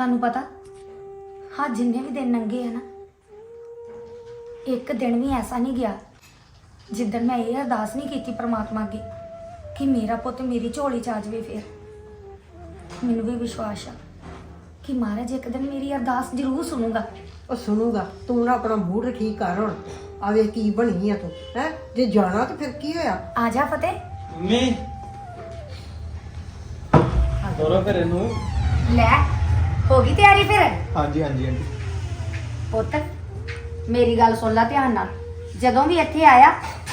ਤੁਹਾਨੂੰ ਪਤਾ ਹਾਂ ਜਿੰਨੇ ਵੀ ਦਿਨ ਲੰਘੇ ਆ ਨਾ ਇੱਕ ਦਿਨ ਵੀ ਐਸਾ ਨਹੀਂ ਗਿਆ ਜਿੱਦਣ ਮੈਂ ਇਹ ਅਰਦਾਸ ਨਹੀਂ ਕੀਤੀ ਪ੍ਰਮਾਤਮਾ ਅੱਗੇ ਕਿ ਮੇਰਾ ਪੁੱਤ ਮੇਰੀ ਝੋਲੀ ਚ ਆ ਜਾਵੇ ਫਿਰ। ਮੈਨੂੰ ਵੀ ਵਿਸ਼ਵਾਸ ਆ ਕਿ ਮਹਾਰਾਜ ਇੱਕ ਦਿਨ ਮੇਰੀ ਅਰਦਾਸ ਜ਼ਰੂਰ ਸੁਣੂਗਾ। ਉਹ ਸੁਣੂਗਾ ਤੂੰ ਨਾ ਆਪਣਾ ਮੂਡ ਠੀਕ ਕਰ ਹੁਣ ਆਵੇ ਕੀ ਬਣੀ ਆ ਤੂੰ ਹੈ? ਜੇ ਜਾਣਾ ਤਾਂ ਫਿਰ ਕੀ ਹੋਇਆ? ਆ ਜਾ ਫਤਿਹ। ਮੰਮੀ। ਤੋਰੋ ਫਿਰ ਇਹਨੂੰ। ਲੈ। ਹੋ ਗਈ ਤਿਆਰੀ ਫਿਰ? ਹਾਂਜੀ ਹਾਂਜੀ ਆਂਟੀ ਪੁੱਤ ਮੇਰੀ ਗੱਲ ਸੁਣ ਲੈ ਧਿਆਨ ਨਾਲ। ਜਦੋਂ ਵੀ ਇੱਥੇ ਆਇਆ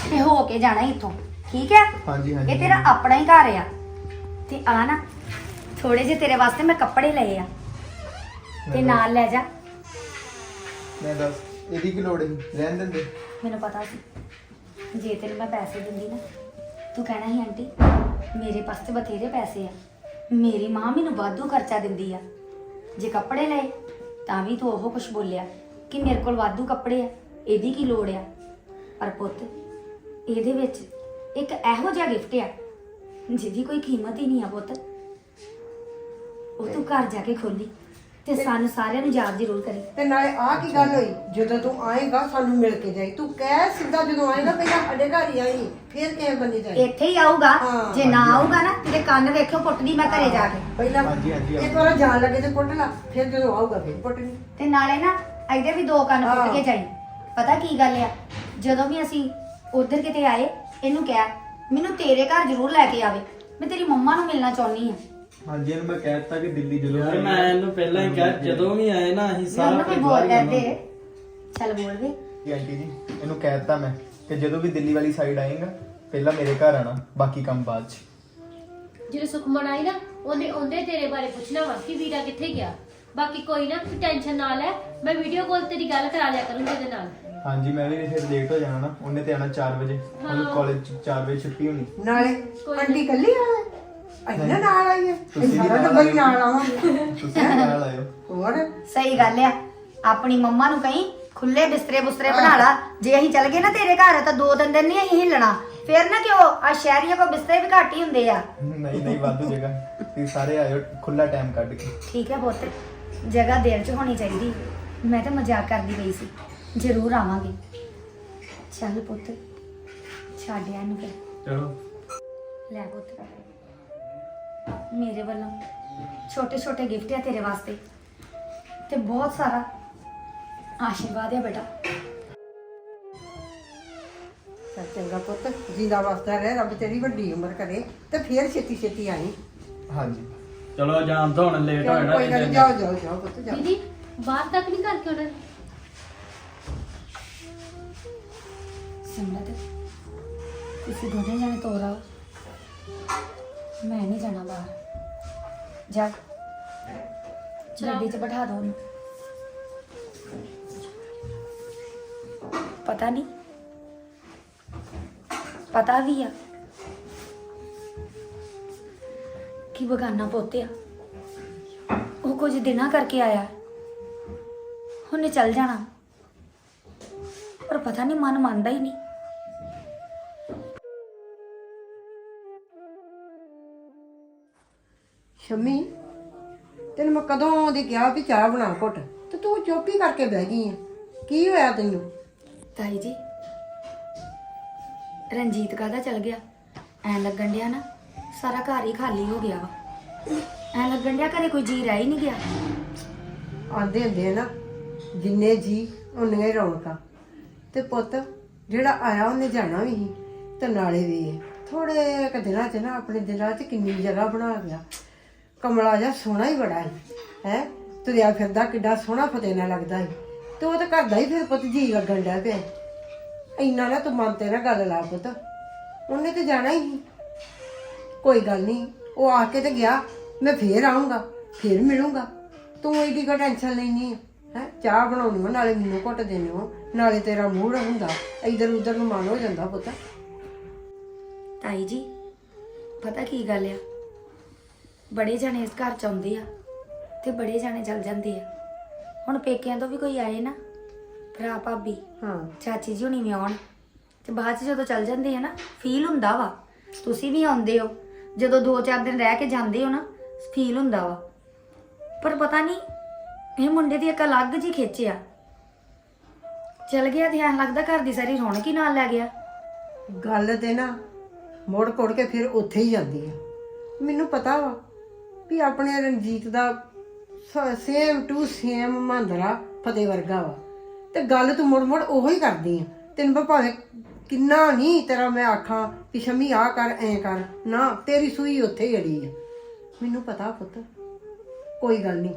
ਤੇ ਹੋ ਕੇ ਜਾਣਾ ਇੱਥੋਂ। ਠੀਕ ਹੈ ਹਾਂਜੀ ਹਾਂਜੀ। ਇਹ ਤੇਰਾ ਆਪਣਾ ਹੀ ਘਰ ਆ। ਤੇ ਆ ਨਾ ਥੋੜੇ ਜਿਹੇ ਤੇਰੇ ਵਾਸਤੇ ਮੈਂ ਕੱਪੜੇ ਲਏ ਆ। ਤੇ ਨਾਲ ਲੈ ਜਾ। ਮੈਂ ਦੱਸ ਇਹਦੀ ਕੀ ਲੋੜ ਹੈ ਰਹਿਣ ਦਿੰਦੇ ਮੈਨੂੰ ਪਤਾ ਸੀ। ਜੇ ਤੈਨੂੰ ਮੈਂ ਪੈਸੇ ਦਿੰਦੀ ਨਾ ਤੂੰ ਕਹਿਣਾ ਸੀ ਆਂਟੀ ਮੇਰੇ ਪਾਸ ਤੇ ਬਥੇਰੇ ਪੈਸੇ ਆ। ਮੇਰੀ ਮਾਂ ਮੈਨੂੰ ਵਾਧੂ ਖਰਚਾ ਦਿੰਦੀ ਆ। ਜੇ ਕੱਪੜੇ ਲਏ, ਤਾਂ ਵੀ ਤੂੰ ਉਹ ਕੁਝ ਬੋਲਿਆ ਕਿ ਮੇਰੇ ਕੋਲ ਵਾਧੂ ਕੱਪੜੇ ਆ, ਇਹਦੀ ਕੀ ਲੋੜ ਆ? ਪਰ ਪੁੱਤ, ਇਹਦੇ ਵਿੱਚ ਇੱਕ ਇਹੋ ਜਿਹਾ ਗਿਫਟ ਆ, ਜਿਹਦੀ ਕੋਈ ਕੀਮਤ ਹੀ ਨਹੀਂ ਆ ਪੁੱਤ। ਉਹ ਤੂੰ ਘਰ ਜਾ ਕੇ ਖੋਲੀ ਤੇ ਸਾਨੂੰ ਸਾਰਿਆਂ ਨੂੰ ਯਾਦ ਜ਼ਰੂਰ ਕਰੀ। ਤੇ ਨਾਲੇ ਆ ਕੀ ਗੱਲ ਹੋਈ? ਜਦੋਂ ਤੂੰ ਆਏਗਾ ਸਾਨੂੰ ਮਿਲ ਕੇ ਜਾਈ। ਤੂੰ ਕਹਿ ਸਿੱਧਾ ਜਦੋਂ ਆਏਗਾ ਪਹਿਲਾਂ ਸਾਡੇ ਘਰ ਹੀ ਆਈ ਫਿਰ ਕਿਸੇ ਬੰਦੇ ਜਾਈ ਇੱਥੇ ਹੀ ਆਊਗਾ। ਹਾਂ। ਜੇ ਨਾ ਆਊਗਾ ਨਾ ਤੇਰੇ ਕੰਨ ਵੇਖਿਓ ਪੁੱਟਦੀ ਮੈਂ ਘਰੇ ਜਾ ਕੇ। ਪਹਿਲਾਂ ਹਾਂਜੀ, ਹਾਂਜੀ, ਇੱਕ ਵਾਰ ਜਾਣ ਲੱਗੇ ਤੇ ਪੁੱਟ ਲਾ ਫਿਰ ਜਦੋਂ ਆਊਗਾ ਫਿਰ ਪੁੱਟਣੀ ਤੇ ਨਾਲੇ ਨਾ ਇਹਦੇ ਵੀ ਦੋ ਕੰਨ ਪੁੱਟ ਹਾਂ। ਕੇ ਜਾਈ। ਪਤਾ ਕੀ ਗੱਲ ਆ? ਜਦੋਂ ਵੀ ਅਸੀਂ ਉਧਰ ਕਿਤੇ ਆਏ ਇਹਨੂੰ ਕਿਹਾ ਮੈਨੂੰ ਤੇਰੇ ਘਰ ਜ਼ਰੂਰ ਲੈ ਕੇ ਆਵੇ। ਮੈਂ ਤੇਰੀ ਮੰਮਾ ਨੂੰ ਮਿਲਣਾ ਚਾਹੁੰਦੀ ਆ ਹਾਂਜੀ ਇਹਨੂੰ ਮੈਂ ਕਹਿ ਦਿੱਤਾ ਕਿ ਦਿੱਲੀ ਜਦੋਂ ਯਾਰ ਮੈਂ ਇਹਨੂੰ ਪਹਿਲਾਂ ਹੀ ਕਿਹਾ ਜਦੋਂ ਵੀ ਆਏ ਨਾ ਅਸੀਂ ਸਾਰਾ ਪਰਿਵਾਰ ਬੋਲ ਲੈਂਦੇ। ਚੱਲ ਬੋਲ ਵੇ ਕਿ ਆਂਟੀ ਜੀ ਇਹਨੂੰ ਕਹਿ ਦਿੱਤਾ ਮੈਂ ਕਿ ਜਦੋਂ ਵੀ ਦਿੱਲੀ ਵਾਲੀ ਸਾਈਡ ਆਏਗਾ ਪਹਿਲਾਂ ਮੇਰੇ ਘਰ ਆਣਾ ਬਾਕੀ ਕੰਮ ਬਾਅਦ ਚ। ਜਦੋਂ ਸੁਖਮਨ ਆਈ ਨਾ ਉਹਨੇ ਉਹਦੇ ਤੇਰੇ ਬਾਰੇ ਪੁੱਛਣਾ ਵਾ ਕਿ ਵੀਰਾ ਕਿੱਥੇ ਗਿਆ। ਬਾਕੀ ਕੋਈ ਨਾ ਤੂੰ ਟੈਨਸ਼ਨ ਨਾ ਲੈ ਮੈਂ ਵੀਡੀਓ ਕਾਲ ਤੇਰੀ ਗੱਲ ਕਰਾ ਲਿਆ ਕਰੂੰਗੀ ਉਹਦੇ ਨਾਲ। ਹਾਂਜੀ ਮੈਂ ਵੀ ਫਿਰ ਲੇਟ ਹੋ ਜਾਣਾ ਨਾ ਉਹਨੇ ਤੇ ਆਣਾ 4 ਵਜੇ। ਉਹਨੂੰ ਹਾਂ। ਕਾਲਜ ਚ 4 ਵਜੇ ਛੁੱਟੀ ਹੋਣੀ। ਨਾਲੇ ਆਂਟੀ ਕੱਲੀ ਆਏ ਅਈਨਾ ਨਾਲ ਆਈ ਹੈ ਤੁਸੀਂ ਵੀ ਸਾਰਾ ਨਾਲ ਟੱਬਰ ਹੀ ਆਇਓ। ਨਾਲ ਆਵਾਂਗੇ। ਤੁਸੀਂ ਵੀ ਨਾਲ ਆਇਓ। ਹੋਰ? ਸਹੀ ਗੱਲ ਆ। ਆਪਣੀ ਮੰਮਾ ਨੂੰ ਕਹੀਂ ਖੁੱਲੇ ਬਿਸਤਰੇ ਬੁਸਤਰੇ ਬਣਾ ਲਾ। ਜੇ ਅਸੀਂ ਚੱਲ ਗਏ ਨਾ ਤੇਰੇ ਘਰ ਤਾਂ ਦੋ ਤਿੰਨ ਦਿਨ ਨਹੀਂ ਅਸੀਂ ਹਿੱਲਣਾ। ਫੇਰ ਨਾ ਕਿਉਂ ਆ ਸ਼ਹਿਰੀਆਂ ਕੋ ਬਿਸਤਰੇ ਵੀ ਘੱਟ ਹੀ ਹੁੰਦੇ ਆ। ਨਹੀਂ ਨਹੀਂ ਵਾਧੂ ਜਗ੍ਹਾ। ਤੁਸੀਂ ਸਾਰੇ ਆਇਓ ਖੁੱਲਾ ਟਾਈਮ ਕੱਢ ਕੇ। ਠੀਕ ਹੈ ਪੁੱਤ। ਜਗ੍ਹਾ ਦੇਰ ਚ ਹੋਣੀ ਚਾਹੀਦੀ। ਮੈਂ ਤਾਂ ਮਜ਼ਾਕ ਕਰਦੀ ਪਈ ਸੀ। ਜ਼ਰੂਰ ਆਵਾਂਗੇ। ਚੱਲ ਪੁੱਤ। ਛੱਡਿਆ ਇਹਨੂੰ ਫਿਰ। ਚਲੋ। ਲੈ ਪੁੱਤ। ਮੇਰੇ ਵੱਲੋਂ। ਛੋਟੇ ਛੋਟੇ ਗਿਫਟ ਆ ਤੇਰੇ ਵਾਸਤੇ। ਤੇ ਬਹੁਤ ਸਾਰਾ ਆਸ਼ੀਰਵਾਦ ਹੈ ਬੇਟਾ। ਚੰਗਾ ਪੁੱਤ ਜਿੰਦਾ ਵਸਦਾ ਰਹਿ ਰੱਬ ਤੇਰੀ ਵੱਡੀ ਉਮਰ ਕਰੇ ਤੇ ਫੇਰ ਛੇਤੀ ਛੇਤੀ ਆਈ। ਹਾਂਜੀ। ਚਲੋ ਜਾਣ ਤੋਂ ਹੁਣ ਲੇਟ ਹੋ ਕੋਈ ਗੱਲ ਨੀ। ਜਾਓ ਜਾਓ ਜਾਓ ਪੁੱਤ ਜਾਓ। ਦੀਦੀ ਬਾਹਰ ਤੱਕ ਨਹੀਂ ਕਰਕੇ ਉਹਨਾਂ ਨੇ ਸਿਮਰਤ ਤੁਸੀਂ ਦੋਨੇ ਜਾਣੇ ਤੋਰ ਮੈਂ ਨਹੀਂ ਜਾਣਾ ਬਾਹਰ। ਜਾ। ਗੱਡੀ 'ਚ ਬਿਠਾ ਦੋ ਉਹਨੂੰ। ਪਤਾ ਨਹੀਂ। ਪਤਾ ਵੀ ਆ। ਕਿ ਬਗਾਨਾ ਪੋਤਿਆ ਉਹ ਕੁਝ ਦਿਨਾਂ ਕਰਕੇ ਆਇਆ। ਉਹਨੇ ਚੱਲ ਜਾਣਾ। ਪਰ ਪਤਾ ਨਹੀਂ ਮਨ ਮੰਨਦਾ ਹੀ ਨਹੀਂ। ਸ਼ਮੀ ਤੈਨੂੰ ਮੈਂ ਕਦੋਂ ਦੀ ਕਿਹਾ ਵੀ ਚਾਹ ਬਣਾ ਘੁੱਟ ਤੇ ਤੂੰ ਚੁੱਪ ਹੀ ਕਰਕੇ ਬਹਿ ਗਈ ਆ। ਕੀ ਹੋਇਆ ਤੈਨੂੰ? ਤਾਈ ਜੀ ਰਣਜੀਤ ਕਾਹਦਾ ਚਲ ਗਿਆ? ਐ ਲੱਗਣ ਡਿਆ ਨਾ ਸਾਰਾ ਘਰ ਹੀ ਖਾਲੀ ਹੋ ਗਿਆ ਵਾ। ਐ ਲੱਗਣ ਡਿਆ ਘਰੇ ਕੋਈ ਜੀ ਰਹਿ ਹੀ ਨਹੀਂ ਗਿਆ। ਆਂਦੇ ਹੁੰਦੇ ਆ ਨਾ ਜਿੰਨੇ ਜੀ ਉਨੀਆਂ ਹੀ ਰੌਣਕਾਂ। ਤੇ ਪੁੱਤ ਜਿਹੜਾ ਆਇਆ ਉਹਨੇ ਜਾਣਾ ਵੀ ਸੀ ਤੇ ਨਾਲੇ ਵੀ ਥੋੜੇ ਕੁ ਦਿਨਾਂ ਚ ਨਾ ਆਪਣੇ ਦਿਲਾਂ ਚ ਕਿੰਨੀ ਜਗ੍ਹਾ ਬਣਾ ਗਿਆ ਕਮਲਾ ਜਿਹਾ ਸੋਹਣਾ ਹੀ ਬੜਾ ਹੈ ਹੈ? ਤੁਰਿਆ ਫਿਰਦਾ ਕਿੱਡਾ ਸੋਹਣਾ ਫਤਿਹ ਨਾਲ ਲੱਗਦਾ ਹੈ ਤੇ ਉਹ ਤਾਂ ਘਰ ਦਾ ਹੀ ਫਿਰ ਪੁੱਤ ਜੀ ਲੱਗਣ ਡਿਆ ਪਿਆ ਇੰਨਾ ਨਾ ਤੂੰ ਮਨ ਤੇ ਨਾ ਗੱਲ ਲਾ ਪੁੱਤ। ਉਹਨੇ ਤੇ ਜਾਣਾ ਹੀ ਕੋਈ ਗੱਲ ਨਹੀਂ, ਉਹ ਆ ਕੇ ਤੇ ਗਿਆ। ਮੈਂ ਫੇਰ ਆਉਂਗਾ ਫੇਰ ਮਿਲੂੰਗਾ। ਤੂੰ ਇਹਦੀ ਕੋ ਟੈਨਸ਼ਨ ਲੈਣੀ ਹੈ ਹੈਂ? ਚਾਹ ਬਣਾਉਣੀ ਹੋ ਨਾਲੇ ਮੈਨੂੰ ਘੁੱਟ ਦੇਣੀ ਹੋ ਨਾਲੇ ਤੇਰਾ ਮੂਡ ਹੁੰਦਾ, ਇਧਰ ਉਧਰ ਨੂੰ ਮਨ ਹੋ ਜਾਂਦਾ ਪੁੱਤ। ਤਾਈ ਜੀ, ਪਤਾ ਕੀ ਗੱਲ ਆ? ਬੜੇ ਜਣੇ ਇਸ ਘਰ ਚ ਆਉਂਦੇ ਆ ਤੇ ਬੜੇ ਜਣੇ ਚਲ ਜਾਂਦੇ ਆ। ਹੁਣ ਪੇਕਿਆਂ ਤੋਂ ਵੀ ਕੋਈ ਆਏ ਨਾ ਭਰਾ ਭਾਬੀ ਹਾਂ। ਚਾਚੀ ਜੀ ਹੁਣੀ ਵੀ ਆਉਣ ਤੇ ਬਾਅਦ ਚ ਜਦੋਂ ਚੱਲ ਜਾਂਦੇ ਆ ਨਾ ਫੀਲ ਹੁੰਦਾ ਵਾ। ਤੁਸੀਂ ਵੀ ਆਉਂਦੇ ਹੋ ਜਦੋਂ 2-4 ਦਿਨ ਰਹਿ ਕੇ ਜਾਂਦੇ ਹੋ ਨਾ ਫੀਲ ਹੁੰਦਾ ਵਾ। ਪਰ ਪਤਾ ਨਹੀਂ ਇਹ ਮੁੰਡੇ ਦੀ ਇੱਕ ਅਲੱਗ ਜੀ ਖਿੱਚ ਆ। ਚਲ ਗਿਆ ਤੇ ਐਂ ਲੱਗਦਾ ਘਰ ਦੀ ਸਾਰੀ ਰੌਣਕ ਹੀ ਨਾਲ ਲੈ ਗਿਆ। ਗੱਲ ਤੇ ਨਾ ਮੋੜ ਕੋੜ ਕੇ ਫਿਰ ਉੱਥੇ ਹੀ ਜਾਂਦੀ ਆ। ਮੈਨੂੰ ਪਤਾ ਵਾ ਵੀ ਆਪਣੇ ਰਣਜੀਤ ਦਾ same to same Mahindra Fateh ਵਰਗਾ ਵਾ। ਤੇ ਗੱਲ ਤੂੰ ਮੁੜ ਮੁੜ ਉਹੋ ਹੀ ਕਰਦੀ ਆ। ਤੈਨੂੰ ਮੈਂ ਭਾਵੇਂ ਕਿੰਨਾ ਨਹੀਂ ਤੇਰਾ ਮੈਂ ਆਖਾਂ ਕਿ ਸ਼ਮੀ ਆ ਕਰ, ਐ ਕਰ। ਨਾ, ਤੇਰੀ ਸੂਈ ਉੱਥੇ ਹੀ ਅੜੀ ਆ। ਮੈਨੂੰ ਪਤਾ ਪੁੱਤ, ਕੋਈ ਗੱਲ ਨਹੀਂ,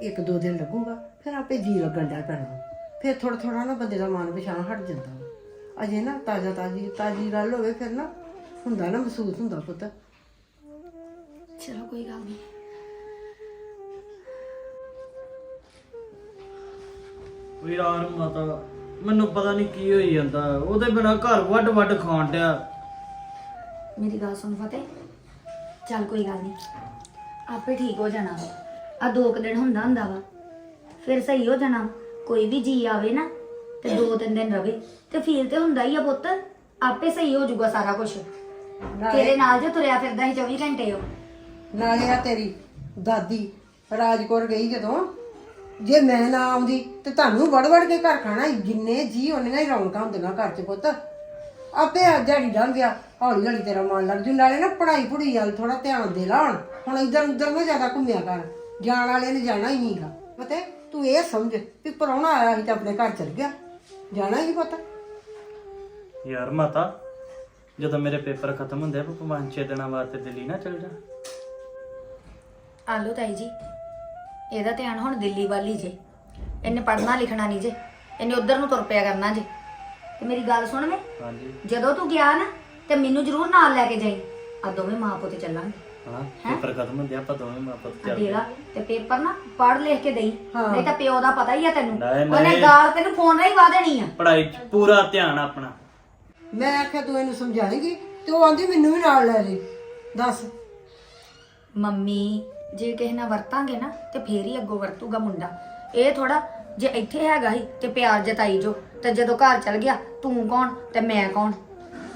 ਇੱਕ ਦੋ ਦਿਨ ਲੱਗੂਗਾ, ਫਿਰ ਆਪੇ ਜੀ ਲੱਗਣ ਦਾ ਪੈਣਾ ਫਿਰ ਥੋੜਾ ਥੋੜਾ ਨਾ ਬੰਦੇ ਦਾ ਮਨ ਪਛਾਣ ਹਟ ਜਾਂਦਾ ਵਾ। ਅਜੇ ਨਾ ਤਾਜ਼ਾ ਤਾਜ਼ੀ ਤਾਜ਼ੀ ਗੱਲ ਹੋਵੇ ਫਿਰ ਨਾ ਹੁੰਦਾ ਨਾ ਮਹਿਸੂਸ ਹੁੰਦਾ ਪੁੱਤ। ਚਲੋ ਕੋਈ ਗੱਲ ਨਹੀਂ ਵੀਰਾਨ ਮਾਤਾ ਮੈਨੂੰ ਪਤਾ ਨਹੀਂ ਕੀ ਹੋਈ ਜਾਂਦਾ। ਉਹਦੇ ਬਿਨਾ ਘਰ ਵੱਡ ਵੱਡ ਖਾਣ ਡਿਆ। ਮੇਰੀ ਗੱਲ ਸੁਣ ਫਤਿਹ। ਚੱਲ ਕੋਈ ਗੱਲ ਨਹੀਂ ਆਪੇ ਠੀਕ ਹੋ ਜਾਣਾ ਆ ਦੋ ਕੁ ਦਿਨ ਹੁੰਦਾ ਹੁੰਦਾ ਵਾ। ਫਿਰ ਸਹੀ ਹੋ ਜਾਣਾ। ਕੋਈ ਵੀ ਜੀ ਆਵੇ ਨਾ ਤੇ ਦੋ ਤਿੰਨ ਦਿਨ ਰਵੇ। ਤੇ ਫੀਲ ਤੇ ਹੁੰਦਾ ਹੀ ਆ ਪੁੱਤ। ਆਪੇ ਸਹੀ ਹੋ ਜਾਊਗਾ ਸਾਰਾ ਕੁਝ ਤੇਰੇ ਨਾਲ ਜੋ ਤੁਰਿਆ ਫਿਰਦਾ ਸੀ 24 ਘੰਟੇ ਉਹ। ਨਾਲੇ ਆ ਤੇਰੀ ਦਾਦੀ ਰਾਜਕੌਰ ਗਈ ਜਦੋਂ। ਜੇ ਮੈਂ ਨਾ ਆਉਂਦੀ ਤੇ ਤੁਹਾਨੂੰ ਵੜ ਵੜ ਕੇ ਘਰ ਖਾਣਾ ਜਿੰਨੇ ਜੀ ਉਹਨੀਆਂ ਹੀ ਰੌਣਕਾਂ ਹੁੰਦੀਆਂ ਘਰ 'ਚ ਪੁੱਤ। ਆਪੇ ਆ ਦਿਹਾੜੀ ਲੰਘ ਗਿਆ ਹੌਲੀ ਹੌਲੀ ਤੇਰਾ ਮਨ ਲੱਗ ਜੂ। ਨਾਲੇ ਨਾ ਪੜਾਈ ਪੜੂਈ ਵੱਲ ਥੋੜਾ ਧਿਆਨ ਦੇ ਲਾ ਹੁਣ ਹੁਣ ਇੱਧਰ ਉੱਧਰ ਨਾ ਜ਼ਿਆਦਾ ਘੁੰਮਿਆ ਕਰ। ਜਾਣ ਵਾਲੇ ਨੇ ਜਾਣਾ ਹੀ ਨਹੀਂਗਾ। ਪਤੇ, ਤੂੰ ਇਹ ਸਮਝ ਵੀ ਪਰੌਣਾ ਆਇਆ ਸੀ ਤੇ ਆਪਣੇ ਘਰ ਚਲ ਗਿਆ। ਜਾਣਾ ਹੀ ਪਤਾ। ਯਾਰ ਮਾਤਾ, ਜਦੋਂ ਮੇਰੇ ਪੇਪਰ ਖਤਮ ਹੁੰਦੇ ਆ ਪੰਜ ਛੇ ਦਿਨਾਂ ਬਾਅਦ ਤੇ ਦਿੱਲੀ ਨਾ ਚਲ ਜਾ। ਆਲੋ ਤਾਈ ਜੀ ਇਹਦਾ ਧਿਆਨ ਹੁਣ ਦਿੱਲੀ ਵੱਲ ਹੀ ਜੇ। ਇਹਨੇ ਪੜ੍ਹਨਾ ਲਿਖਣਾ ਨਹੀਂ ਜੇ ਇਹਨੇ ਉਧਰ ਨੂੰ ਤੁਰ ਪਿਆ ਕਰਨਾ ਜੇ। ਤੇ ਮੇਰੀ ਗੱਲ ਸੁਣ ਵੇ ਹਾਂਜੀ। ਜਦੋਂ ਤੂੰ ਗਿਆ ਨਾ ਤੇ ਮੈਨੂੰ ਜ਼ਰੂਰ ਨਾਲ ਲੈ ਕੇ ਜਾਈ। ਆ ਦੋਵੇਂ ਮਾਂ ਪੁੱਤ ਚੱਲਾਂਗੇ। ਹਾਂ ਪੇਪਰ ਖਤਮ ਹੁੰਦੇ ਆ ਆਪਾਂ ਦੋਵੇਂ ਮਾਪੇ ਆ ਚੱਲ ਦੇਲਾ ਤੇ ਪੇਪਰ ਨਾ ਪੜ੍ਹ ਲਿਖ ਕੇ ਦੇਈ। ਨਹੀਂ ਤਾਂ ਪਿਓ ਦਾ ਪਤਾ ਹੀ ਆ ਤੈਨੂੰ। ਨਹੀਂ, ਉਹਨੇ। ਗਾਲ ਤੈਨੂੰ ਫੋਨ ਰਾਹੀਂ ਵਾ ਦੇਣੀ ਆ। ਪੜਾਈ 'ਚ ਪੂਰਾ ਧਿਆਨ ਆਪਣਾ। ਮੈਂ ਆਖਿਆ ਤੂੰ ਇਹਨੂੰ ਸਮਝਾਏਂਗੀ ਤੇ ਉਹ ਆਂਦੀ ਮੈਨੂੰ ਵੀ ਨਾਲ ਲੈ ਜੀ। ਦੱਸ। ਮੰਮੀ ਜੇ ਕਿਸੇ ਨਾਲ ਵਰਤਾਂਗੇ ਨਾ ਤੇ ਫੇਰ ਹੀ ਅੱਗੋਂ ਵਰਤੂਗਾ ਮੁੰਡਾ। ਇਹ ਥੋੜਾ ਜੇ ਇੱਥੇ ਹੈਗਾ ਹੀ ਤੇ ਪਿਆਰ ਜਤਾਈ ਜੋ ਤੇ ਜਦੋਂ ਘਰ ਚਲ ਗਿਆ ਤੂੰ ਕੌਣ ਤੇ ਮੈਂ ਕੌਣ?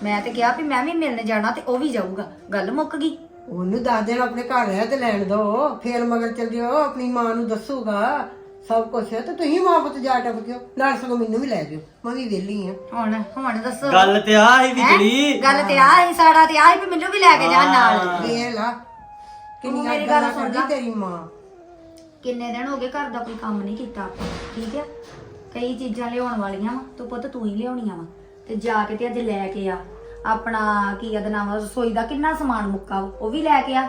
ਮੈਂ ਤੇ ਕਿਹਾ ਵੀ ਮੈਂ ਵੀ ਮਿਲਣ ਜਾਣਾ ਤੇ ਉਹ ਵੀ ਜਾਊਗਾ। ਗੱਲ ਮੁੱਕ ਗਈ। ਉਹਨੂੰ ਦੱਸ ਦੇਣ ਆਪਣੇ ਘਰ ਰਹਿ ਤੇ ਲੈਣ ਦੋ। ਫੇਰ ਮਗਰ ਚੱਲ ਜਿਓ ਆਪਣੀ ਮਾਂ ਨੂੰ ਦੱਸੂਗਾ। ਸਭ ਕੁਝ ਤੇ ਤੁਸੀਂ ਮਾਂ ਪੁੱਤ ਜਾ ਟੱਪ ਗਿਓ ਨਾਲ ਸਗੋਂ ਮੈਨੂੰ ਵੀ ਲੈ ਜਿਓ। ਮੈਂ ਵੀ ਵਿਹਲੀ ਆ ਹੁਣ ਹੁਣ ਦੱਸੋ। ਗੱਲ ਤੇ ਆ ਹੀ ਗੱਲ ਤੇ ਆ ਹੀ ਸਾੜਾ ਤੇ ਆ ਹੀ ਵੀ ਮੈਨੂੰ ਵੀ ਲੈ ਕੇ ਜਾ ਨਾਲ। ਵੇਖ ਲਾ। ਤੂੰ ਕਿੰਨੀਆਂ ਮੇਰੀ ਗੱਲ ਗੱਲਾਂ ਸੁਣ ਕਰਦੀ ਲਾ। ਤੇਰੀ ਮਾਂ। ਕਿੰਨੇ ਦਿਨ ਹੋ ਗਏ ਘਰ ਦਾ ਕੋਈ ਕੰਮ ਨਹੀਂ ਕੀਤਾ ਆਪਾਂ ਠੀਕ ਹੈ ਕਈ ਚੀਜ਼ਾਂ ਲਿਆਉਣ ਵਾਲੀਆਂ ਵਾ ਤੂੰ ਪੁੱਤ ਤੂੰ ਹੀ ਲਿਆਉਣੀਆਂ ਵਾ। ਤੇ ਜਾ ਕੇ ਤੇ ਅੱਜ ਲੈ ਕੇ ਆ। ਆਪਣਾ ਕੀ ਇਹਦਾ ਨਾਮ ਆ, ਰਸੋਈ ਦਾ ਕਿੰਨਾ ਸਮਾਨ ਮੁੱਕਾ ਵਾ, ਉਹ ਵੀ ਲੈ ਕੇ ਆ।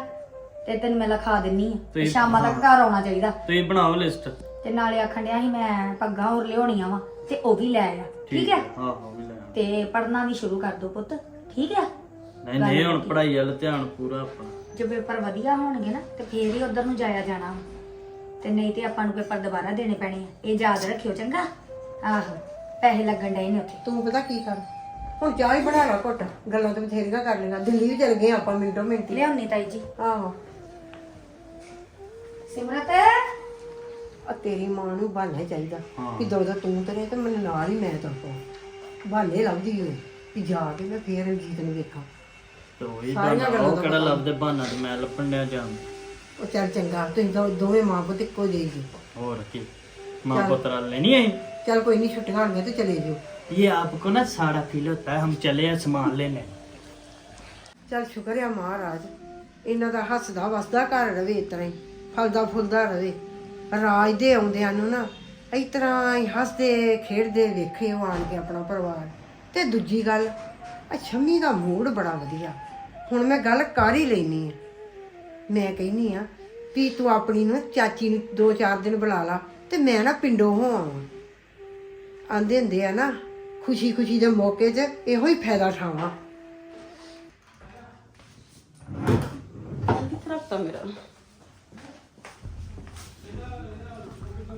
ਤੇ ਤੈਨੂੰ ਮੈਂ ਲਿਖਾ ਦਿੰਨੀ ਆ ਤੇ ਸ਼ਾਮਾਂ ਤੱਕ ਘਰ ਆਉਣਾ ਚਾਹੀਦਾ। ਤੁਸੀਂ ਬਣਾਓ ਲਿਸਟ ਤੇ ਨਾਲੇ ਆਖਣ ਡਿਆ ਸੀ ਮੈਂ ਪੱਗਾਂ ਹੋਰ ਲਿਆਉਣੀਆਂ ਵਾ ਤੇ ਉਹ ਵੀ ਲੈ ਆ ਠੀਕ ਹੈ ਹਾਂ ਹਾਂ ਵੀ ਲੈ ਆਉਣਾ। ਤੇ ਪੜਨਾ ਵੀ ਸ਼ੁਰੂ ਕਰ ਦੋ ਪੁੱਤ ਠੀਕ ਹੈ ਨਹੀਂ ਨਹੀਂ ਹੁਣ ਪੜਾਈ ਵੱਲ ਧਿਆਨ ਪੂਰਾ ਆਪਣਾ। ਜੇ ਪੇਪਰ ਵਧੀਆ ਹੋਣਗੇ ਨਾ ਤੇ ਫੇਰ ਹੀ ਉਧਰ ਨੂੰ ਜਾਇਆ ਜਾਣਾ। ਤੇ ਨਹੀਂ ਤੇ ਆਪਾਂ ਨੂੰ ਪੇਪਰ ਦੁਬਾਰਾ ਦੇਣੇ ਪੈਣੇ ਆ। ਇਹ ਯਾਦ ਰੱਖਿਓ ਚੰਗਾ। ਆਹੋ ਪੈਸੇ ਲੱਗਣ ਡਏ ਨੇ ਉੱਥੇ। ਤੂੰ ਪਤਾ ਕੀ ਕਰ? ਹੁਣ ਚਾਹ ਹੀ ਬਣਾ ਲਾ ਘੁੱਟ। ਗੱਲਾਂ ਤੇ ਬਥੇਰੀਆਂ ਕਰ ਲਈਆਂ ਦਿੱਲੀ ਵੀ ਚਲ ਗਏ ਆਪਾਂ ਮਿੰਟੋ ਮਿੰਟੀ ਲਿਆਉਣੀ ਤਾਈ ਜੀ। ਆਹੋ। ਸਿਮਰਤ? ਆ ਤੇਰੀ ਮਾਂ ਨੂੰ ਬਹਾਨਾ ਹੀ। ਚਾਹੀਦਾ ਕਿ ਦੋ ਦੋ ਤੂੰ ਤਰੇ ਤੇ ਮੈਨੂੰ ਨਾਲ ਹੀ ਮੈਂ ਤੁਰ ਪਾ ਬਹਾਨੇ ਲੱਭਦੀ ਕਿ ਜਾ ਕੇ ਮੈਂ ਫੇਰ ਰਣਜੀਤ ਨੂੰ ਵੇਖਾਂ। ਤੇ ਉਹੀ ਸਾਰੀਆਂ ਬਹਾਨਾ ਗੱਲਾਂ ਉਹ ਦਾ ਕਿਹੜਾ ਪਤਾ। ਲੱਭਦੇ ਬਹਾਨਾ ਤੇ ਮੈਂ ਲੱਭਣ ਡਿਆ ਜਾਂ ਉਹ ਚੱਲ ਚੰਗਾ ਤੁਸੀਂ ਦੋ- ਦੋਵੇਂ ਮਾਂ ਪੁੱਤ ਇੱਕੋ ਜਿਹੇ ਜੀ ਹੋਰ ਕੀ ਮਾਂ ਪੁੱਤਰਾ ਲੈਣੀ ਹੈ ਚੱਲ ਕੋਈ ਨਹੀਂ ਛੁੱਟੀਆਂ ਹੋਣਗੀਆਂ ਤੇ ਚਲੇ ਜਾਓ ये आपको ना सारा फील होता है हम चले हैं सामान लेने ਚੱਲ ਸ਼ੁਕਰ ਆ ਮਹਾਰਾਜ ਇਹਨਾਂ ਦਾ ਹੱਸਦਾ ਵਸਦਾ ਘਰ ਰਵੇ ਇਸ ਤਰ੍ਹਾਂ ਹੀ ਫਲਦਾ ਫੁੱਲਦਾ ਰਵੇ ਰਾਜ ਦੇ ਆਉਂਦਿਆਂ ਨੂੰ ਨਾ ਇਸ ਤਰ੍ਹਾਂ ਹੀ ਹੱਸਦੇ ਖੇਡਦੇ ਵੇਖੇ ਉਹ ਆਣ ਕੇ ਆਪਣਾ ਪਰਿਵਾਰ ਤੇ ਦੂਜੀ ਗੱਲ ਆ ਸ਼ੰਮੀ ਦਾ ਮੂਡ ਬੜਾ ਵਧੀਆ ਹੁਣ ਮੈਂ ਗੱਲ ਕਰ ਹੀ ਲੈਣੀ ਆ। ਮੈਂ ਕਹਿੰਨੀ ਆ ਵੀ ਤੂੰ ਆਪਣੀ ਨੂੰ ਚਾਚੀ ਨੂੰ ਦੋ ਚਾਰ ਦਿਨ ਬੁਲਾ ਲਾ ਤੇ ਮੈਂ ਨਾ ਪਿੰਡੋਂ ਹੋ ਆਵਾਂ। ਆਂਦੇ ਹੁੰਦੇ ਆ ਨਾ ਖੁਸ਼ੀ ਖੁਸ਼ੀ ਦੇ ਮੌਕੇ 'ਚ ਇਹੋ ਹੀ ਫਾਇਦਾ ਠਾਵਾਂ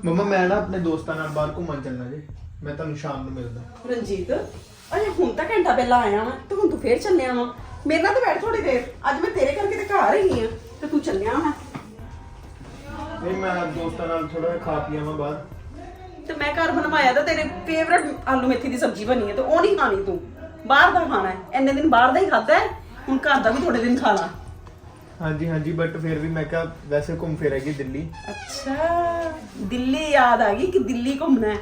ਮੰਮਾ ਮੈਂ ਨਾ ਆਪਣੇ ਦੋਸਤਾਂ ਨਾਲ ਬਾਹਰ ਘੁੰਮਣ ਚੱਲਣਾ ਜੀ। ਮੈਂ ਤੁਹਾਨੂੰ ਸ਼ਾਮ ਨੂੰ ਮਿਲਦਾ। ਰਣਜੀਤ ਅਜੇ ਹੁਣ ਤਾਂ ਘੰਟਾ ਪਹਿਲਾਂ ਆਇਆ ਵਾਂ ਤੇ ਹੁਣ ਤੂੰ ਫੇਰ ਚੱਲਿਆ ਵਾਂ। ਮੇਰੇ ਨਾਲ ਤਾਂ ਬੈਠ ਥੋੜੀ ਦੇਰ। ਅੱਜ ਮੈਂ ਤੇਰੇ ਕਰਕੇ ਤੇ ਘਰ ਹੀ ਆ ਤੇ ਤੂੰ ਚੱਲਿਆ ਵਾਂ। ਨਹੀਂ ਮੈਂ ਦੋਸਤਾਂ ਨਾਲ ਥੋੜਾ ਖਾ ਪੀਆ ਮੈਂ ਬਾਹਰ ਤੇ ਮੈਂ ਘਰ ਬਣਵਾਇਆ ਤਾਂ ਤੇਰੇ ਫੇਵਰਟ ਆਲੂ ਮੇਥੀ ਦੀ ਸਬਜ਼ੀ ਬਣੀ ਹੈ ਤੇ ਉਹ ਨਹੀਂ ਖਾਣੀ ਤੂੰ। ਬਾਹਰ ਦਾ ਖਾਣਾ ਹੈ ਇੰਨੇ ਦਿਨ ਬਾਹਰ ਦਾ ਹੀ ਖਾਦਾ ਹੈ ਹੁਣ ਘਰ ਦਾ ਵੀ ਥੋੜੇ ਦਿਨ ਖਾ ਲਾ। ਹਾਂਜੀ ਹਾਂਜੀ ਬਟ ਫਿਰ ਵੀ ਮੈਂ ਕਿਹਾ ਵੈਸੇ ਘੁੰਮ ਫਿਰ ਆਈਏ ਦਿੱਲੀ। ਅੱਛਾ ਦਿੱਲੀ ਯਾਦ ਆ ਗਈ ਕਿ ਦਿੱਲੀ ਘੁੰਮਣਾ ਹੈ।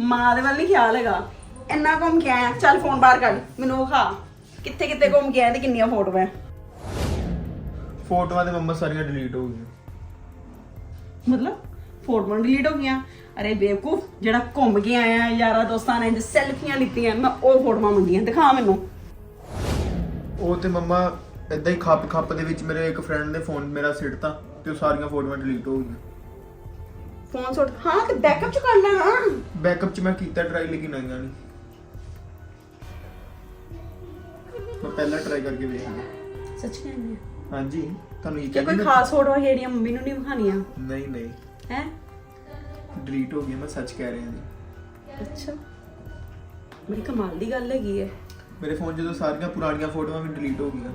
ਮਾਂ ਦੇ ਵੱਲ ਨਹੀਂ ਖਿਆਲ ਹੈਗਾ। ਇੰਨਾ ਘੁੰਮ ਕੇ ਆਇਆ ਚੱਲ ਫੋਨ ਬਾਹਰ ਕੱਢ ਮੈਨੂੰ ਵਿਖਾ ਕਿੱਥੇ ਕਿੱਥੇ ਘੁੰਮ ਕੇ ਤੇ ਕਿੰਨੀਆਂ ਫੋਟੋਆਂ? ਫੋਟੋਆਂ ਤੇ ਮੰਮਾ ਸਾਰੀਆਂ ਡਿਲੀਟ ਹੋ ਗਈਆਂ। ਮਤਲਬ ਫੋਟੋਆਂ ਡਿਲੀਟ ਹੋ ਗਈਆਂ। ਅਰੇ ਬੇਵਕੂਫ ਜਿਹੜਾ ਘੁੰਮ ਕੇ ਆਇਆ ਯਾਰਾ ਦੋਸਤਾਂ ਨੇ ਸੈਲਫੀਆਂ ਲਿੱਤੀਆਂ ਮੈਂ ਉਹ ਫੋਟੋਆਂ ਮੰਗੀਆਂ ਦਿਖਾ ਮੈਨੂੰ। ਉਹ ਤੇ ਮੰਮਾ ਇਦਾਂ ਹੀ ਖੱਪ ਖੱਪ ਦੇ ਵਿੱਚ ਮੇਰੇ ਇੱਕ ਫਰੈਂਡ ਨੇ ਫੋਨ ਮੇਰਾ ਸਿੱਟਤਾ ਤੇ ਉਹ ਸਾਰੀਆਂ ਫੋਟੋਆਂ ਡਿਲੀਟ ਹੋ ਗਈਆਂ। ਫੋਨ ਸੁੱਟ ਹਾਂ ਤੇ ਬੈਕਅਪ ਚ ਕਰ ਲੈਣਾ। ਬੈਕਅਪ ਚ ਮੈਂ ਕੀਤਾ ਟਰਾਈ ਲੇਕਿਨ ਆਈਆਂ ਨਹੀਂ। ਮੈਂ ਪਹਿਲਾਂ ਟਰਾਈ ਕਰਕੇ ਵੇਖ ਸੱਚ ਕਹਿੰਦੀ ਹਾਂਜੀ ਤੁਹਾਨੂੰ ਇਹ ਕਿ ਕੋਈ ਕਹਿੰਦੀ ਖਾਸ ਫੋਟੋਆਂ ਜਿਹੜੀਆਂ ਮੰਮੀ ਨੂੰ ਨਹੀਂ ਵਿਖਾਣੀਆਂ ਨਹੀਂ ਨਹੀਂ। ਹੈ? ਡਿਲੀਟ ਹੋ ਗਈਆਂ ਮੈਂ ਸੱਚ ਕਹਿ ਰਿਹਾ ਜੀ। ਅੱਛਾ। ਬੜੀ ਕਮਾਲ ਦੀ ਗੱਲ ਹੈਗੀ ਹੈ ਮੇਰੇ ਫੋਨ ਜਦੋਂ ਸਾਰੀਆਂ ਪੁਰਾਣੀਆਂ ਫੋਟੋਆਂ ਵੀ ਡਿਲੀਟ ਹੋ ਗਈਆਂ।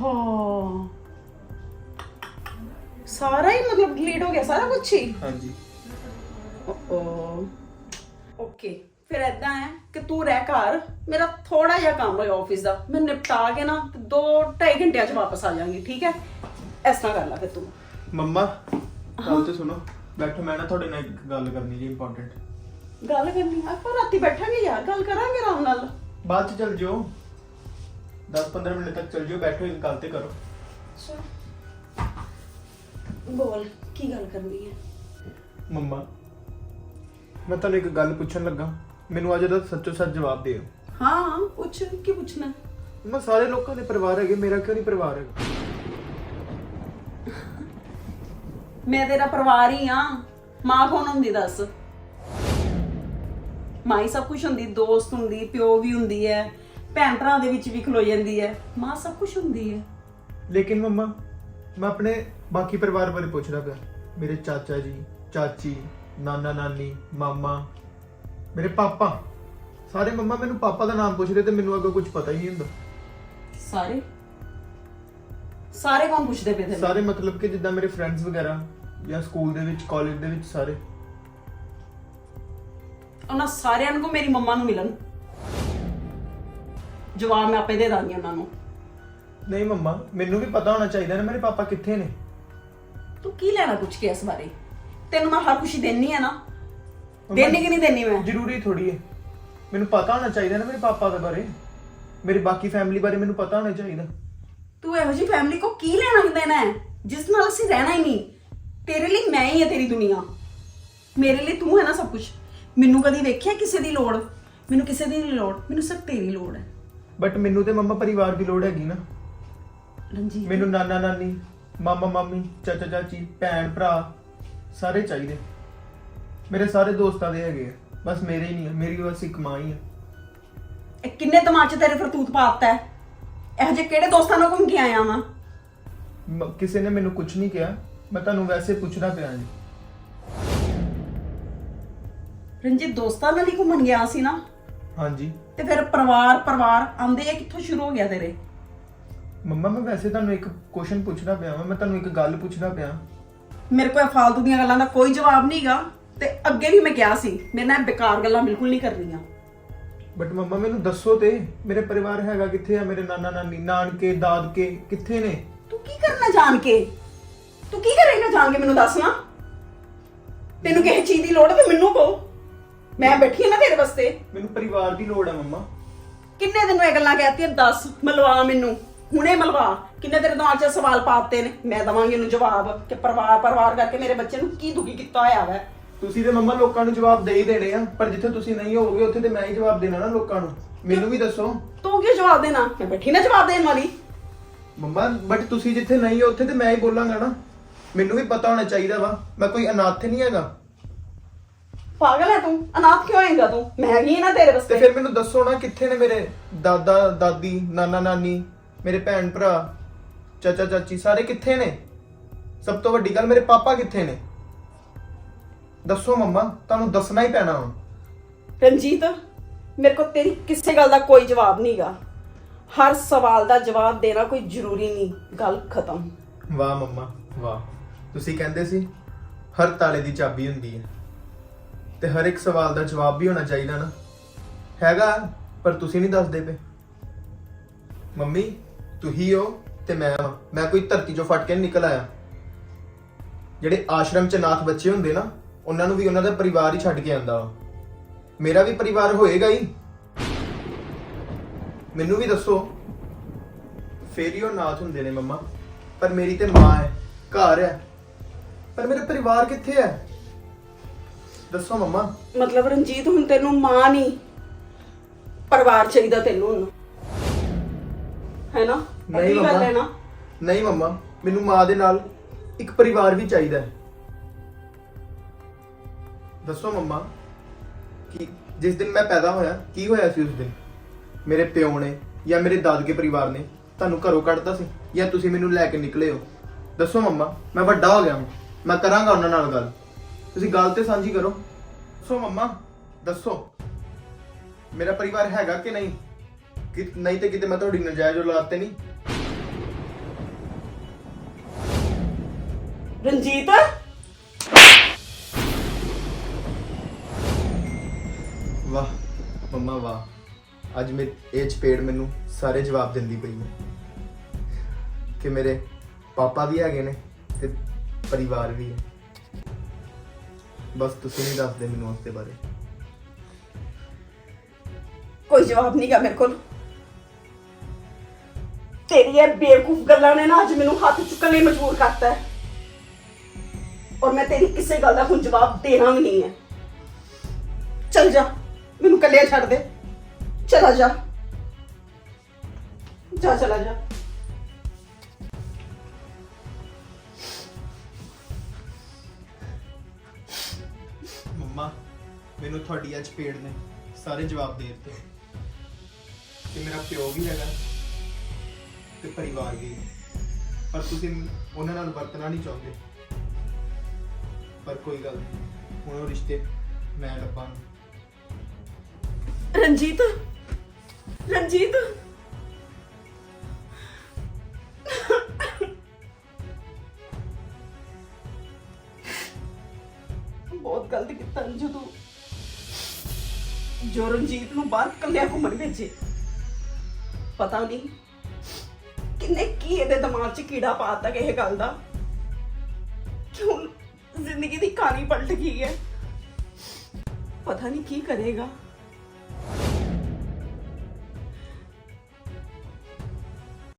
ਹਾਂ। ਸਾਰਾ ਹੀ ਮਤਲਬ ਡਿਲੀਟ ਹੋ ਗਿਆ ਸਾਰਾ ਕੁਝ ਹੀ? ਹਾਂਜੀ। ਓਕੇ ਫਿਰ ਏਦਾਂ ਹੈ ਕਿ ਤੂੰ ਰਹਿ ਘਰ ਮੇਰਾ ਥੋੜਾ ਜਿਹਾ ਕੰਮ ਹੈ ਆਫਿਸ ਦਾ ਮੈਂ ਨਿਪਟਾ ਕੇ ਨਾ 2.5 ਘੰਟਿਆਂ ਚ ਵਾਪਸ ਆ ਜਾਵਾਂਗੀ ਠੀਕ ਹੈ? ਇਸ ਤਰ੍ਹਾਂ ਕਰ ਲੈ ਫਿਰ ਤੂੰ। ਮੰਮਾ ਗੱਲ ਤੇ ਸੁਣੋ। ਬੈਠੋ ਮੈਂ ਨਾ ਤੁਹਾਡੇ ਨਾਲ ਇੱਕ ਗੱਲ ਕਰਨੀ ਜੀ ਇੰਪੋਰਟੈਂਟ ਗੱਲ ਕਰਨੀ? ਆ ਆਪਾਂ ਰਾਤੀ ਬੈਠਾਂਗੇ ਯਾਰ ਗੱਲ ਕਰਾਂਗੇ ਆਰਾਮ ਨਾਲ। ਬਾਅਦ ਚ ਚੱਲ ਜਿਓ। 10-15 ਮਿੰਟ ਤੱਕ ਚੱਲ ਜਿਓ ਬੈਠੋ ਇੱਕ ਗੱਲ ਤੇ ਕਰੋ। ਬੋਲ ਕੀ ਗੱਲ ਕਰਨੀ ਹੈ? ਮੰਮਾ ਮੈਂ ਤੁਹਾਨੂੰ ਇੱਕ ਗੱਲ ਪੁੱਛਣ ਲੱਗਾ। ਮੈਨੂੰ ਅੱਜ ਦਾ ਸੱਚੋ ਸੱਚ ਜਵਾਬ ਦਿਓ। ਹਾਂ ਪੁੱਛ ਕੀ ਪੁੱਛਣਾ? ਮੈਂ ਸਾਰੇ ਲੋਕਾਂ ਦੇ ਪਰਿਵਾਰ ਹੈਗੇ ਮੇਰਾ ਕਿਉਂ ਨਹੀਂ ਪਰਿਵਾਰ ਹੈਗਾ? ਮੈਂ ਤੇਰਾ ਪਰਿਵਾਰ ਹੀ ਆ ਮਾਂ ਕੌਣ ਹੁੰਦੀ ਦੱਸ? ਮਾਂ ਹੀ ਸਭ ਕੁਝ ਹੁੰਦੀ ਦੋਸਤ ਹੁੰਦੀ ਪਿਓ ਵੀ ਹੁੰਦੀ ਹੈ ਭੈਣ ਭਰਾ ਦੇ ਵਿੱਚ ਵੀ ਖਲੋ ਜਾਂਦੀ ਹੈ। ਮਾਂ ਸਭ ਕੁਝ ਹੁੰਦੀ ਹੈ। ਲੇਕਿਨ ਮੰਮਾ ਮੈਂ ਆਪਣੇ ਬਾਕੀ ਪਰਿਵਾਰ ਬਾਰੇ ਪੁੱਛਦਾ ਪਿਆ। ਮੇਰੇ ਚਾਚਾ ਜੀ ਚਾਚੀ ਨਾਨਾ ਨਾਨੀ ਮਾਮਾ ਮੇਰੇ ਪਾਪਾ। ਸਾਰੇ ਮੰਮਾ ਮੈਨੂੰ ਪਾਪਾ ਦਾ ਨਾਮ ਪੁੱਛਦੇ ਤੇ ਮੈਨੂੰ ਅੱਗੇ ਕੁਝ ਪਤਾ ਹੀ ਨਹੀਂ ਹੁੰਦਾ। ਸਾਰੇ? ਸਾਰੇ ਕੌਣ ਪੁੱਛਦੇ ਪਏ ਤੈਨੂੰ? ਸਾਰੇ ਮਤਲਬ ਕਿ ਜਿੱਦਾਂ ਮੇਰੇ ਫਰੈਂਡਸ ਵਗੈਰਾ ਜਾਂ ਸਕੂਲ ਦੇ ਵਿੱਚ ਕਾਲਜ ਦੇ ਵਿੱਚ ਸਾਰੇ। ਉਹਨਾਂ ਸਾਰਿਆਂ ਨੂੰ ਕਹੋ ਮੇਰੀ ਮੰਮਾ ਨੂੰ ਮਿਲਣ। ਜਵਾਬ ਮੈਂ ਆਪੇ ਦੇ ਦਾਂਗੀ ਉਹਨਾਂ ਨੂੰ। ਨਹੀਂ ਮੰਮਾ ਮੈਨੂੰ ਵੀ ਪਤਾ ਹੋਣਾ ਚਾਹੀਦਾ ਨਾ ਮੇਰੇ ਪਾਪਾ ਕਿੱਥੇ ਨੇ। ਤੂੰ ਕੀ ਲੈਣਾ ਪੁੱਛ ਕੇ ਇਸ ਬਾਰੇ? ਤੈਨੂੰ ਮੈਂ ਹਰ ਖੁਸ਼ੀ ਦੇਣੀ ਹੈ ਨਾ। ਦੇਣੀ ਕਿ ਨਹੀਂ ਦੇਣੀ ਮੈਂ? ਜ਼ਰੂਰੀ ਥੋੜੀ ਹੈ। ਮੈਨੂੰ ਪਤਾ ਹੋਣਾ ਚਾਹੀਦਾ ਨਾ ਮੇਰੇ ਪਾਪਾ ਦੇ ਬਾਰੇ। ਮੇਰੀ ਬਾਕੀ ਫੈਮਿਲੀ ਬਾਰੇ ਮੈਨੂੰ ਪਤਾ ਹੋਣਾ ਚਾਹੀਦਾ। ਤੂੰ ਇਹੋ ਜਿਹੀ ਫੈਮਿਲੀ ਕੋ ਕੀ ਲੈਣਾ ਦੇਣਾ ਹੈ ਜਿਸ ਨਾਲ ਅਸੀਂ ਰਹਿਣਾ ਹੀ ਨਹੀਂ। ਤੇਰੇ ਲਈ ਮੈਂ ਹੀ ਹਾਂ ਤੇਰੀ ਦੁਨੀਆ। ਮੇਰੇ ਲਈ ਤੂੰ ਹੈ ਨਾ ਸਭ ਕੁਝ ਮੈਨੂੰ ਕਦੀ ਵੇਖਿਆ ਕਿਸੇ ਦੀ ਲੋੜ? ਮੈਨੂੰ ਕਿਸੇ ਦੀ ਨਹੀਂ ਲੋੜ। ਮੈਨੂੰ ਸਿਰਫ ਤੇਰੀ ਲੋੜ ਹੈ। ਬਟ ਮੈਨੂੰ ਤੇ ਮੰਮਾ ਪਰਿਵਾਰ ਦੀ ਲੋੜ ਹੈਗੀ ਨਾ। ਰਣਜੀਤ ਮੈਨੂੰ ਨਾਨਾ ਨਾਨੀ ਮਾਮਾ ਮਾਮੀ ਚਾਚਾ ਚਾਚੀ ਭੈਣ ਭਰਾ ਸਾਰੇ ਚਾਹੀਦੇ। ਮੇਰੇ ਸਾਰੇ ਦੋਸਤਾਂ ਦੇ ਹੈਗੇ ਆ। ਬਸ ਮੇਰੇ ਹੀ ਨਹੀਂ ਆ ਮੇਰੀ ਬਸ ਇੱਕ ਮਾਂ ਹੀ ਆ। ਇਹ ਕਿੰਨੇ ਦਿਮਾਗ 'ਚ ਤੇਰੇ ਫਰਤੂਤ ਪਾਤਾ ਹੈ? ਇਹੋ ਜਿਹੇ ਕਿਹੜੇ ਦੋਸਤਾਂ ਨਾਲ ਘੁੰਮ ਕੇ ਆਇਆ ਵਾਂ? ਮ- ਕਿਸੇ ਨੇ ਮੈਨੂੰ ਕੁਝ ਨਹੀਂ ਕਿਹਾ। ਮੈਂ ਤੁਹਾਨੂੰ ਵੈਸੇ ਪੁੱਛਣਾ ਪਿਆ ਜੀ। ਰਣਜੀਤ ਦੋਸਤਾਂ ਨਾਲ ਹੀ ਘੁੰਮਣ ਗਿਆ ਸੀ ਨਾ? ਹਾਂਜੀ। ਤੇ ਫਿਰ ਪਰਿਵਾਰ ਪਰਿਵਾਰ ਆਂਦੇ ਆ ਕਿੱਥੋਂ ਸ਼ੁਰੂ ਹੋ ਗਿਆ ਤੇਰੇ? ਮੰਮਾ ਮੈਂ ਵੈਸੇ ਤੁਹਾਨੂੰ ਇੱਕ ਕੁਐਸਚਨ ਪੁੱਛਣਾ ਪਿਆ ਵਾਂ ਮੈਂ ਤੁਹਾਨੂੰ ਇੱਕ ਗੱਲ ਪੁੱਛਣਾ ਪਿਆ। ਮੇਰੇ ਕੋਲ ਇਹ ਫਾਲਤੂ ਦੀਆਂ ਗੱਲਾਂ ਦਾ ਕੋਈ ਜਵਾਬ ਨਹੀਂਗਾ ਤੇ ਅੱਗੇ ਵੀ ਮੈਂ ਕਿਹਾ ਸੀ ਮੇਰੇ ਨਾਲ ਬੇਕਾਰ ਗੱਲਾਂ ਬਿਲਕੁਲ ਨਹੀਂ ਕਰਨੀਆਂ। ਬਟ ਮੰਮਾ ਮੈਨੂੰ ਦੱਸੋ ਤੇ ਮੇਰੇ ਪਰਿਵਾਰ ਹੈਗਾ ਕਿੱਥੇ ਆ? ਮੇਰੇ ਨਾਨਾ ਨਾਨੀ ਨਾਨਕੇ ਦਾਦਕੇ ਕਿੱਥੇ ਨੇ? ਤੂੰ ਕੀ ਕਰਨਾ ਜਾਣ ਕੇ ਤੂੰ ਕੀ ਕਰੇਂਗਾ ਜਾਣ ਕੇ ਮੈਨੂੰ ਦੱਸ ਨਾ। ਤੈਨੂੰ ਕਿਸੇ ਚੀਜ਼ ਦੀ ਲੋੜ ਹੈ ਤੇ ਮੈਨੂੰ ਕਹੋ। ਮੈਂ ਬੈਠੀ ਹਾਂ ਨਾ ਤੇਰੇ ਵਾਸਤੇ। ਮੈਨੂੰ ਪਰਿਵਾਰ ਦੀ ਲੋੜ ਹੈ ਮੰਮਾ। ਕਿੰਨੇ ਦਿਨ ਇਹ ਗੱਲਾਂ ਕਹਿਤੀਆਂ? ਦੱਸ ਮਲਵਾ ਮੈਨੂੰ। ਹੁਣੇ ਮਲਵਾ। ਕਿੰਨੇ ਤੇਰੇ ਦਿਮਾਗ 'ਚ ਸਵਾਲ ਪਾਤੇ ਨੇ? ਮੈਂ ਦਵਾਂਗੀ ਉਹਨੂੰ ਜਵਾਬ ਕਿ ਪਰਿਵਾਰ ਪਰਿਵਾਰ ਕਰਕੇ ਮੇਰੇ ਬੱਚੇ ਨੂੰ ਕੀ ਦੁਖੀ ਕੀਤਾ ਹੋਇਆ ਵੈ। ਤੁਸੀਂ ਤੇ ਮੰਮਾ ਲੋਕਾਂ ਨੂੰ ਜਵਾਬ ਦੇ ਹੀ ਦੇਣੇ ਆ ਪਰ ਜਿੱਥੇ ਤੁਸੀਂ ਨਹੀਂ ਹੋਵੋਗੇ ਉੱਥੇ ਤੇ ਮੈਂ ਹੀ ਜਵਾਬ ਦੇਣਾ ਨਾ ਲੋਕਾਂ ਨੂੰ। ਮੈਨੂੰ ਵੀ ਦੱਸੋ। ਤੂੰ ਕਿਉਂ ਜਵਾਬ ਦੇਣਾ? ਮੈਂ ਬੈਠੀ ਨਾ ਜਵਾਬ ਦੇਣ ਵਾਲੀ। ਮੰਮਾ ਬਟ ਤੁਸੀਂ ਜਿੱਥੇ ਨਹੀਂ ਹੋ ਉੱਥੇ ਤੇ ਮੈਂ ਹੀ ਬੋਲਾਂਗਾ ਨਾ। ਮੈਨੂੰ ਵੀ ਪਤਾ ਹੋਣਾ ਚਾਹੀਦਾ ਵਾ। ਮੈਂ ਕੋਈ ਅਨਾਥ ਨਹੀਂ ਹੈਗਾ। ਪਾਗਲ ਹੈ ਤੂੰ। ਅਨਾਥ ਕਿਉਂ ਹੋਏਗਾ ਤੂੰ? ਮੈਂ ਹੈਗੀ ਹਾਂ ਨਾ ਤੇਰੇ ਤੇ ਵਾਸਤੇ ਫਿਰ ਮੈਨੂੰ ਦੱਸੋ ਨਾ ਕਿੱਥੇ ਨੇ ਮੇਰੇ ਦਾਦਾ ਦਾਦੀ ਨਾਨਾ ਨਾਨੀ ਮੇਰੇ ਭੈਣ ਭਰਾ ਚਾਚਾ ਚਾਚੀ ਸਾਰੇ ਕਿੱਥੇ ਨੇ? ਸਭ ਤੋਂ ਵੱਡੀ ਗੱਲ ਮੇਰੇ ਪਾਪਾ ਕਿੱਥੇ ਨੇ? ਦੱਸੋ ਮੰਮਾ ਤੁਹਾਨੂੰ ਦੱਸਣਾ ਹੀ ਪੈਣਾ ਹੁਣ। ਰਣਜੀਤ ਮੇਰੇ ਕੋਲ ਤੇਰੀ ਕਿਸੇ ਗੱਲ ਦਾ ਕੋਈ ਜਵਾਬ ਨਹੀਂਗਾ ਹਰ ਸਵਾਲ ਦਾ ਜਵਾਬ ਦੇਣਾ ਕੋਈ ਜ਼ਰੂਰੀ ਨਹੀਂ ਗੱਲ ਖਤਮ। ਵਾਹ ਮੰਮਾ ਵਾਹ। ਤੁਸੀਂ ਕਹਿੰਦੇ ਸੀ ਹਰ ਤਾਲੇ ਦੀ ਚਾਬੀ ਹੁੰਦੀ ਹੈ। ਤੇ ਹਰ ਇੱਕ ਸਵਾਲ ਦਾ ਜਵਾਬ ਵੀ ਹੋਣਾ ਚਾਹੀਦਾ ਨਾ। ਹੈਗਾ ਪਰ ਤੁਸੀਂ ਨਹੀਂ ਦੱਸਦੇ ਪਏ। ਮੰਮੀ ਤੁਸੀਂ ਹੋ ਤੇ ਮੈਂ ਵਾਂ। ਮੈਂ ਕੋਈ ਧਰਤੀ 'ਚੋਂ ਫਟ ਕੇ ਨੀ ਨਿਕਲ ਆਇਆ। ਜਿਹੜੇ ਆਸ਼ਰਮ 'ਚ ਨਾਥ ਬੱਚੇ ਹੁੰਦੇ ਨਾ ਉਹਨਾਂ ਨੂੰ ਵੀ ਉਹਨਾਂ ਦਾ ਪਰਿਵਾਰ ਹੀ ਛੱਡ ਕੇ ਆਂਦਾ ਵਾ। ਮੇਰਾ ਵੀ ਪਰਿਵਾਰ ਹੋਏਗਾ ਹੀ। ਮੈਨੂੰ ਵੀ ਦੱਸੋ। ਫੇਰ ਹੀ ਉਹ ਨਾਥ ਹੁੰਦੇ ਨੇ ਮੰਮਾ। ਪਰ ਮੇਰੀ ਤੇ ਮਾਂ ਹੈ ਘਰ ਹੈ। ਪਰ ਮੇਰਾ ਪਰਿਵਾਰ ਕਿੱਥੇ ਹੈ? ਦੱਸੋ ਮੰਮਾ। ਮਤਲਬ ਰਣਜੀਤ ਹੁਣ ਤੈਨੂੰ ਮਾਂ ਨਹੀਂ। ਪਰਿਵਾਰ ਚਾਹੀਦਾ ਤੈਨੂੰ ਹੁਣ। ਹੈ ਨਾ? ਨਹੀਂ ਮੰਮਾ। ਨਹੀਂ ਮੰਮਾ। ਮੈਨੂੰ ਮਾਂ ਦੇ ਨਾਲ ਇੱਕ ਪਰਿਵਾਰ ਵੀ ਚਾਹੀਦਾ ਹੈ। ਦੱਸੋ ਮੰਮਾ, ਕਿ ਜਿਸ ਦਿਨ ਮੈਂ ਪੈਦਾ ਹੋਇਆ, ਕੀ ਹੋਇਆ ਸੀ ਉਸ ਦਿਨ? ਮੇਰੇ ਪਿਓ ਨੇ ਜਾਂ ਮੇਰੇ ਦਾਦਕੇ ਪਰਿਵਾਰ ਨੇ ਤੁਹਾਨੂੰ ਘਰੋਂ ਕੱਢਤਾ ਸੀ ਜਾਂ ਤੁਸੀਂ ਮੈਨੂੰ ਲੈ ਕੇ ਨਿਕਲੇ ਹੋ? ਦੱਸੋ ਮੰਮਾ, ਮੈਂ ਵੱਡਾ ਹੋ ਗਿਆ ਹਾਂ ਮੈਂ ਕਰਾਂਗਾ ਉਹਨਾਂ ਨਾਲ ਗੱਲ। ਤੁਸੀਂ ਗੱਲ ਤੇ ਸਾਂਝੀ ਕਰੋ। ਦੱਸੋ ਮੰਮਾ, ਦੱਸੋ। ਮੇਰਾ ਪਰਿਵਾਰ ਹੈਗਾ ਕਿ ਨਹੀਂ? ਕਿ ਨਹੀਂ ਤੇ ਕਿਤੇ ਮੈਂ ਤੁਹਾਡੀ ਨਜਾਇਜ਼ ਔਲਾਦ ਤੇ ਨਹੀਂ? ਰਣਜੀਤ? ਮੰਮਾ, ਵਾਹ। ਅੱਜ ਮੇ ਇਹ ਚਪੇੜ ਮੈਨੂੰ ਸਾਰੇ ਜਵਾਬ ਦਿੰਦੀ ਪਈ ਹੈ ਕਿ ਮੇਰੇ ਪਾਪਾ ਵੀ ਹੈਗੇ ਨੇ ਤੇ ਪਰਿਵਾਰ ਵੀ ਹੈ। ਬਸ ਤੁਸੀਂ ਨਹੀਂ ਦੱਸਦੇ ਮੈਨੂੰ ਉਸ ਦੇ ਬਾਰੇ। ਕੋਈ ਜਵਾਬ ਨਹੀਂ ਗਾ ਮੇਰੇ ਕੋਲ। ਤੇਰੀਆਂ ਬੇਵਕੂਫ ਗੱਲਾਂ ਨੇ ਨਾ ਅੱਜ ਮੈਨੂੰ ਹੱਥ ਚੁੱਕਣ ਲਈ ਮਜਬੂਰ ਕਰਤਾ ਹੈ। ਔਰ ਮੈਂ ਤੇਰੀ ਕਿਸੇ ਗੱਲ ਦਾ ਹੁਣ ਜਵਾਬ ਦੇਣਾ ਵੀ ਨਹੀਂ ਹੈ। ਚਲ ਜਾ। ਮੈਨੂੰ ਕੱਲਿਆ ਛੱਡ ਦੇ। ਚਲਾ ਜਾ। ਜਾ, ਚਲਾ ਜਾ। ਮੰਮਾ, ਮੈਨੂੰ ਤੁਹਾਡੀ ਅੱਜ ਪੇੜ ਨੇ ਸਾਰੇ ਜਵਾਬ ਦੇ ਦਿੱਤੇ। ਕਿ ਮੇਰਾ ਪਿਓ ਵੀ ਹੈਗਾ ਤੇ ਪਰਿਵਾਰ ਵੀ ਹੈ। ਪਰ ਤੁਸੀਂ ਉਹਨਾਂ ਨਾਲ ਵਰਤਣਾ ਨਹੀਂ ਚਾਹੁੰਦੇ। ਪਰ ਕੋਈ ਗੱਲ ਨਹੀਂ, ਹੁਣ ਉਹ ਰਿਸ਼ਤੇ ਮੈਂ ਲੱਭਾਂਗਾ। ਰਣਜੀਤ। ਰਣਜੀਤ। ਬਹੁਤ ਗਲਤ ਕੀਤਾ ਅੰਜੂ ਜੋ ਰਣਜੀਤ ਨੂੰ ਬਾਹਰ ਕੱਲਿਆ ਘੁੰਮਣ ਭੇਜੇ, ਪਤਾ ਨਹੀਂ ਕਿੰਨੇ ਕੀ ਇਹਦੇ ਦਿਮਾਗ 'ਚ ਕੀੜਾ ਪਾਤਾ ਕਿ ਇਹ ਗੱਲ ਦਾ। ਕਿ ਹੁਣ ਜ਼ਿੰਦਗੀ ਦੀ ਕਹਾਣੀ ਪਲਟ ਗਈ ਹੈ। ਪਤਾ ਨਹੀਂ ਕੀ ਕਰੇਗਾ।